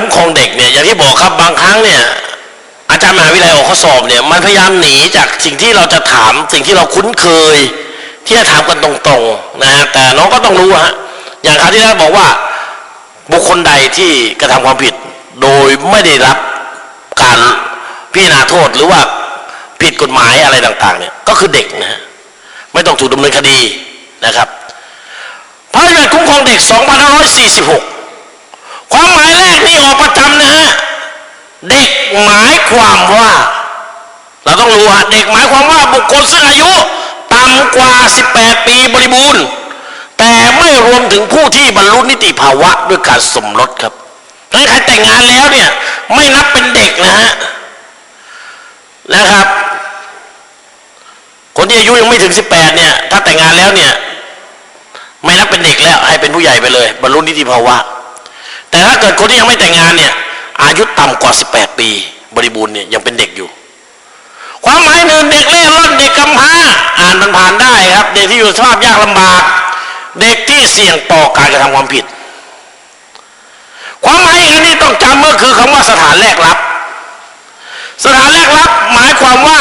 คุ้มครองเด็กเนี่ยอย่างที่บอกครับบางครั้งเนี่ยอาจารย์มหาวิทยาลัยออกข้อสอบเนี่ยมันพยายามหนีจากสิ่งที่เราจะถามสิ่งที่เราคุ้นเคย ที่จะถามกันตรงๆนะฮะแต่น้องก็ต้องรู้ฮะอย่างคราวที่แล้วบอกว่าบุคคลใดที่กระทำความผิด โดยไม่ได้รับการพิจารณาโทษหรือว่าผิดกฎหมายอะไรต่างๆเนี่ยก็คือเด็กนะฮะไม่ต้องถูกดำเนินคดีนะครับพระราชบัญญัติคุ้มครองเด็ก 2546 ความหมายแรกนี่ออกประจำนะฮะ เด็กหมายความว่า เราต้องรู้ฮะเด็กหมายความว่าบุคคลซึ่งอายุต่ำกว่า 18 ปีบริบูรณ์ แต่ไม่รวมถึงผู้ที่บรรลุนิติภาวะด้วยการสมรสครับถ้าใครแต่งงานแล้วเนี่ย ไม่นับเป็นเด็กนะฮะนะครับ คนที่อายุยังไม่ถึง 18 เนี่ย ถ้าแต่งงานแล้วเนี่ย ไม่นับเป็นเด็กแล้วให้เป็นผู้ใหญ่ไปเลย บรรลุนิติภาวะ แต่ถ้าเกิดคนที่ยังไม่แต่งงานเนี่ย อายุต่ำกว่า 18 ปี บริบูรณ์เนี่ยยังเป็นเด็กอยู่ ความหมายหนึ่งเด็กเล่ร่อนเด็กกำพร้าอ่านมันผ่านได้ครับ เด็กที่อยู่สภาพยากลำบาก เด็กที่เสี่ยงต่อการกระทำความผิด ความหมายอันนี้ต้องจำก็คือคำว่าสถานแรกรับ สถานแรกรับหมายความว่า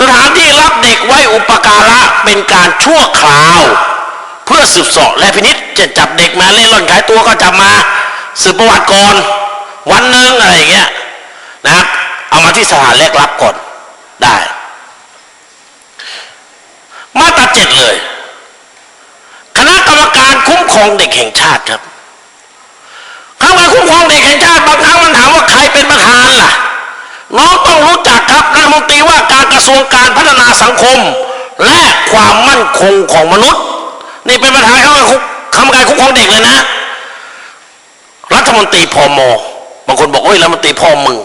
สถานที่รับเด็กไว้อุปการะเป็นการชั่วคราว เพื่อสืบสอบและพินิษจะจับเด็กมาเล่นร่อนขายตัวก็จับมาสืบประวัติก่อนวันหนึ่งอะไรอย่างเงี้ยนะครับเอามาที่สถานแรกรับก่อนได้ มาตราเจ็ดเลย คณะกรรมการคุ้มครองเด็กแห่งชาติครับคณะกรรมการคุ้มครองเด็กแห่งชาติบางครั้งมันถามว่าใครเป็นประธานล่ะน้องต้องรู้จักครับรัฐมนตรีว่าการกระทรวงการพัฒนาสังคม และความมั่นคงของมนุษย์ นี่เป็นประธานคณะกรรมการคุ้มครองเด็กเลยนะ รัฐมนตรีพมอบางคนบอกโอ้ยรัฐมนตรีพ่อมึง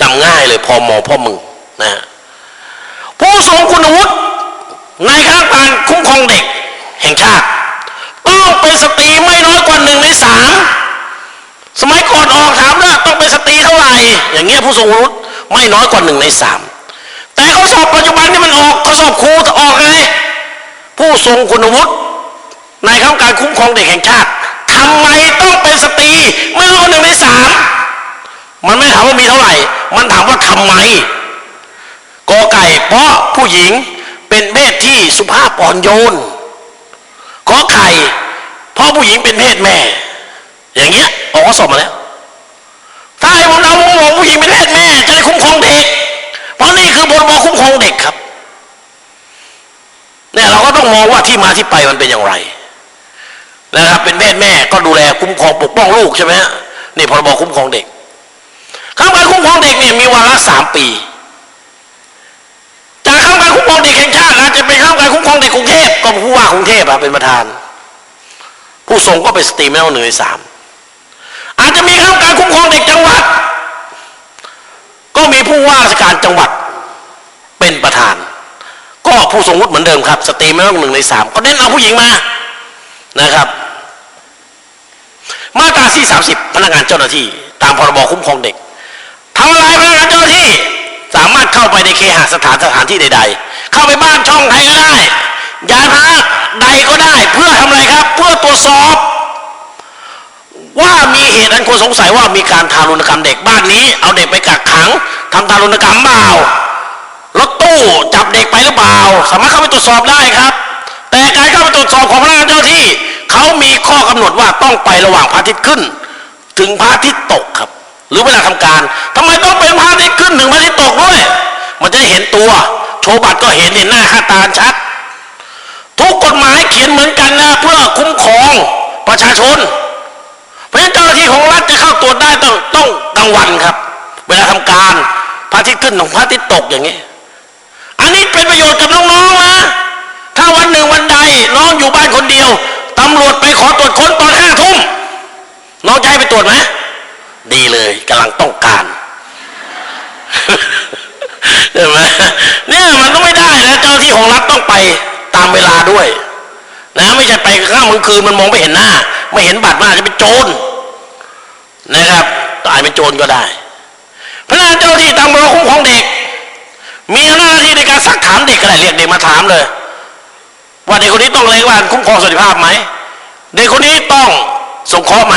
จำง่ายเลยพมอพ่อมึงนะฮะผู้ทรงคุณวุฒิในคณะกรรมการคุ้มครองเด็ก แห่งชาติต้องเป็นสตรีไม่น้อยกว่าหนึ่งในสามสมัยก่อนออกถามว่าต้องเป็นสตรีเท่าไหร่ อย่างเงี้ยผู้ทรงคุณวุฒิไม่น้อยกว่าหนึ่งในสามแต่เข้อสอบปัจจุบันนี่มันออกเข้อสอบครูจะออกไง ทรงคุณวุฒิในคณะกรรมการคุ้มครองเด็กแห่งชาติทำไมต้องเป็นสตรีไม่น้อยกว่าหนึ่งในสามมันไม่ถามว่ามีเท่าไหร่ มันถามว่าทำไมกอไก่เพราะผู้หญิงเป็นเพศที่สุภาพอ่อนโยนขอไข่เพราะผู้หญิงเป็นเพศแม่ อย่างเงี้ยออกข้อสอบมาแล้ว ถ้าให้ผมเอาผมบอกผู้หญิงเป็นเพศแม่ จะได้คุ้มครองเด็ก เพราะนี่คือพรบคุ้มครองเด็กครับ เนี่ยเราก็ ต้องมองว่าที่มาที่ไปมันเป็นอย่างไรนะครับ เป็นเพศแม่ก็ดูแลคุ้มครองปกป้องลูกใช่ไหมฮะนี่พรบคุ้มครองเด็กคำการคุ้มครองเด็กเนี่ยมีวาระสามปีจากข้าการคุ้มครองเด็กแห่งชาตินะจะเป็นข้าการคุ้มครองเด็กกรุงเทพก็ผู้ว่ากรุงเทพอะเป็นประธาน ผู้ทรงก็เป็นสตรีไม่ต้องหนึ่งในสามอาจจะมีข้าการคุ้มครองเด็กจังหวัด ก็มีผู้ว่าราชการจังหวัดเป็นประธาน ก็ผู้ทรงวุฒิเหมือนเดิมครับ สตรีไม่ต้องหนึ่งในสามก็เน้นเอาผู้หญิงมานะครับ มาตราที่สามสิบพนักงานเจ้าหน้าที่ ตามพรบคุ้มครองเด็กทำอะไรพนักงานเจ้าหน้าที่ สามารถเข้าไปในเคหสถานสถานที่ใด ๆ เข้าไปบ้านช่องใครก็ได้ยานพาหนะใดก็ได้ เพื่อทำอะไรครับ เพื่อตรวจสอบว่ามีเหตุอันควรสงสัยว่ามีการทารุณกรรมเด็กบ้านนี้ เอาเด็กไปกักขังทำทารุณกรรมเปล่า รถตู้จับเด็กไปหรือเปล่า สามารถเข้าไปตรวจสอบได้ครับ แต่การเข้าไปตรวจสอบของพนักงานเจ้าหน้าที่เขามีข้อกำหนดว่าต้องไประหว่างพระอาทิตย์ขึ้น ถึงพระอาทิตย์ตกครับ หรือเวลาทำการทำไมต้องเป็นพระอาทิตย์ขึ้นถึงพระอาทิตย์ตกด้วย มันจะเห็นตัว โชว์บัตรก็เห็นเห็นหน้าค่าตาชัด ทุกกฎหมายเขียนเหมือนกันนะเพื่อคุ้มครองประชาชน เพราะฉะนั้นเจ้าหน้าที่ของรัฐจะเข้าตรวจได้ต้องต้องกลางวันครับ เวลาทำการพระอาทิตย์ขึ้นของพระอาทิตย์ตกอย่างนี้ นี้เป็นประโยชน์กับน้องๆนะ ถ้าวันหนึ่งวันใดน้องอยู่บ้านคนเดียวตำรวจไปขอตรวจค้นตอนห้าทุ่มน้องจะให้ไปตรวจไหมดีเลยกำลังต้องการเห็นไหมเนี่ยมันต้องไม่ได้นะเจ้าหน้าที่ของรัฐต้องไปตามเวลาด้วย นะไม่ใช่ไปข้ามกลางคืนมันมองไม่เห็นหน้า ไม่เห็นบัตรมันอาจจะเป็นโจรนะครับอาจเป็นโจรก็ได้พนักงานเจ้าหน้าที่ตามบรคุ้มครองเด็ก มีหน้าที่ในการ ซักถามเด็กก็ได้เรียกเด็กมาถามเลย ว่าเด็กคนนี้ต้องอะไรว่าคุ้มครองสวัสดิภาพไหมเด็กคนนี้ต้องสงเคราะห์ไหม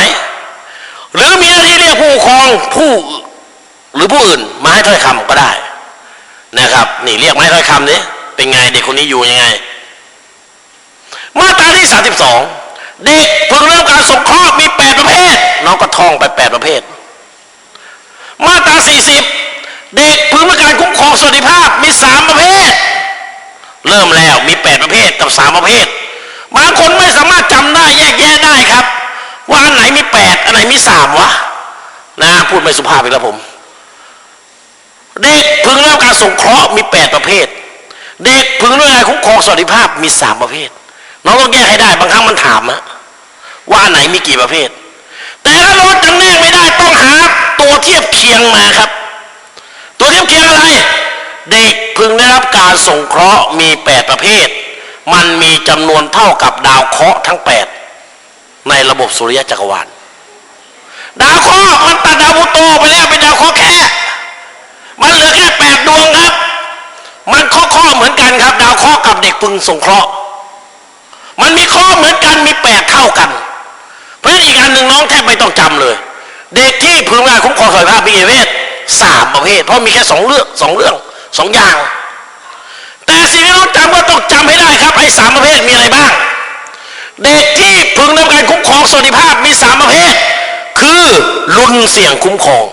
หรือมีหน้าที่เรียกผู้ปกครองผู้หรือผู้อื่นมาให้ถ้อยคำก็ได้ นะครับ นี่เรียกมาให้ถ้อยคำนี้เป็นไงเด็กคนนี้อยู่ยังไง มาตราที่ 32 เด็กพึงเริ่มการสงเคราะห์มี 8 ประเภท น้องก็ท่องไป 8 ประเภท มาตรา 40 เด็กพึงเริ่มการคุ้มครองสวัสดิภาพมี 3 ประเภท เริ่มแล้วมี 8 ประเภทกับ 3 ประเภท บางคนไม่สามารถจำได้แยกแยะได้ครับ ว่าอันไหนมี 8 อันไหนมี 3 วะนะพูดไม่สุภาพอีกแล้วผม เด็กพึงเริ่มการสงเคราะห์มี 8 ประเภท เด็กพึงเริ่มการคุ้มครองสวัสดิภาพมี 3 ประเภทน้องต้องแยกให้ได้บางครั้งมันถามอะว่าไหนมีกี่ประเภท แต่ถ้าเราจำแนกไม่ได้ต้องหาตัวเทียบเคียงมาครับ ตัวเทียบเคียงอะไร เด็กพึงได้รับการสงเคราะห์มี 8 ประเภท มันมีจำนวนเท่ากับดาวเคราะห์ทั้ง 8 ในระบบสุริยะจักรวาล ดาวเคราะห์มันตัดดาวพลูโตไปแล้วเป็นดาวเคราะห์แค่ มันเหลือแค่แปดดวงครับ มันข้อข้อเหมือนกันครับ ดาวเคราะห์กับเด็กพึงสงเคราะห์ มันมีข้อเหมือนกันมีแปดเท่ากัน เพราะฉะนั้นอีกอันหนึ่งน้องแทบไม่ต้องจำเลย เด็กที่พึงได้คุ้มครองสวัสดิภาพมีกี่ประเภทสามประเภท เพราะมีแค่สองเรื่องสองเรื่อง สองอย่าง แต่สิ่งที่น้องจำก็ต้องจำให้ได้ครับไอ้สามประเภทมีอะไรบ้าง เด็กที่พึงได้รับการคุ้มครองสวัสดิภาพมีสามประเภท คือรุนเสี่ยงคุ้มครอง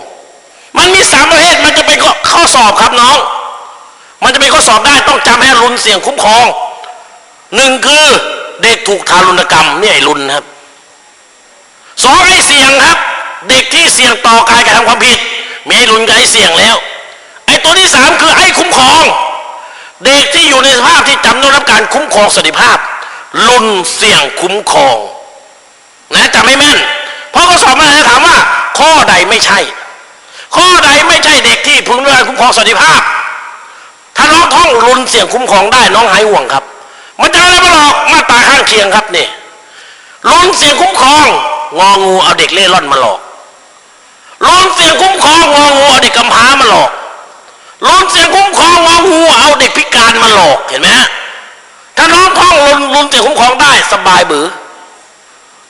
มันมีสามประเภทมันจะเป็นข้อสอบครับน้อง มันจะเป็นข้อสอบได้ต้องจำให้รุนเสี่ยงคุ้มครองหนึ่งคือเด็กถูกทารุณกรรมนี่ไอ้รุนครับสองไอ้เสี่ยงครับ เด็กที่เสี่ยงต่อการกระทำความผิดมีไอ้รุนกับไอ้เสี่ยงแล้ว ตัวที่สามคือไอ้คุ้มครอง เด็กที่อยู่ในสภาพที่จำต้องรับการคุ้มครองสวัสดิภาพรุนเสี่ยงคุ้มครอง นะจำให้แม่น เพราะข้อสอบมันจะถามว่า ข้อใดไม่ใช่ ข้อใดไม่ใช่เด็กที่พึงได้รับคุ้มครองสวัสดิภาพ ถ้าน้องท่องรุนเสี่ยงคุ้มครองได้น้องหายห่วงครับ มันจะอะไรมาหลอกมาตาข้างเคียงครับนี่รุนเสี่ยงคุ้มครองงองูเอาเด็กเล่ร่อนมาหลอกรุนเสี่ยงคุ้มครองงองูเอาเด็กกำพร้ามาหลอก รุนเสียงคุ้มครองงองูเอาเด็กพิการมาหลอกเห็นไหมฮะถ้าน้องท่องรุนรุนเสียงคุ้มครองได้สบายบือ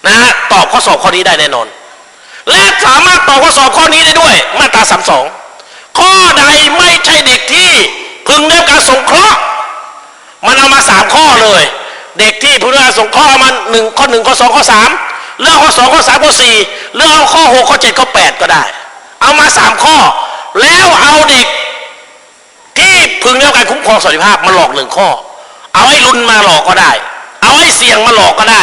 นะฮะตอบข้อสอบข้อนี้ได้แน่นอน และสามารถตอบข้อสอบข้อนี้ได้ด้วย มาตราสามสองข้อใดไม่ใช่เด็กที่พึงได้รับการสงเคราะห์มันเอามาสามข้อเลย เด็กที่พึงได้รับการสงเคราะห์เอมันหนึ่งข้อหนึ่งข้อสองข้อสามเรื่องข้อสองข้อสามข้อสี่เรื่องเอาข้อหกข้อเจ็ดข้อแปดก็ได้ เอามาสามข้อ แล้วเอาเด็ก พึงได้รับการคุ้มครองสวัสดิภาพมาหลอกหนึ่งข้อ เอาไอ้รุนมาหลอกก็ได้ เอาไอ้เสี่ยงมาหลอกก็ได้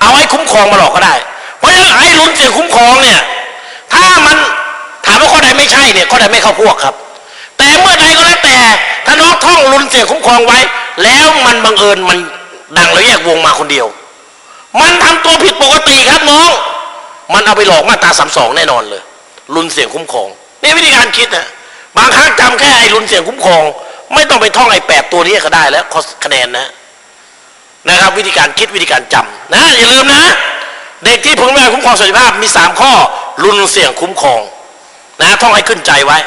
เอาไอ้คุ้มครองมาหลอกก็ได้ เพราะฉะนั้นไอ้รุนเสี่ยงคุ้มครองเนี่ย ถ้ามันถามว่าข้อใดไม่ใช่เนี่ยข้อใดไม่เข้าพวกครับ แต่เมื่อใดก็แล้วแต่ ถ้าน้องท่องรุนเสี่ยงคุ้มครองไว้ แล้วมันบังเอิญมันดังแล้วแยกวงมาคนเดียว มันทำตัวผิดปกติครับน้อง มันเอาไปหลอกมาตราสามสองแน่นอนเลยรุนเสี่ยงคุ้มครองนี่วิธีการคิดนะบางครั้งจำแค่ไอ้รุนเสี่ยงคุ้มครอง ไม่ต้องไปท่องไอ้แปดตัวนี้ก็ได้แล้วคะแนนนะนะครับ วิธีการคิดวิธีการจำนะอย่าลืมนะ เด็กที่พึงได้รับคุ้มครองสุขภาพมีสามข้อรุนเสี่ยงคุ้มครองนะท่องให้ขึ้นใจไว้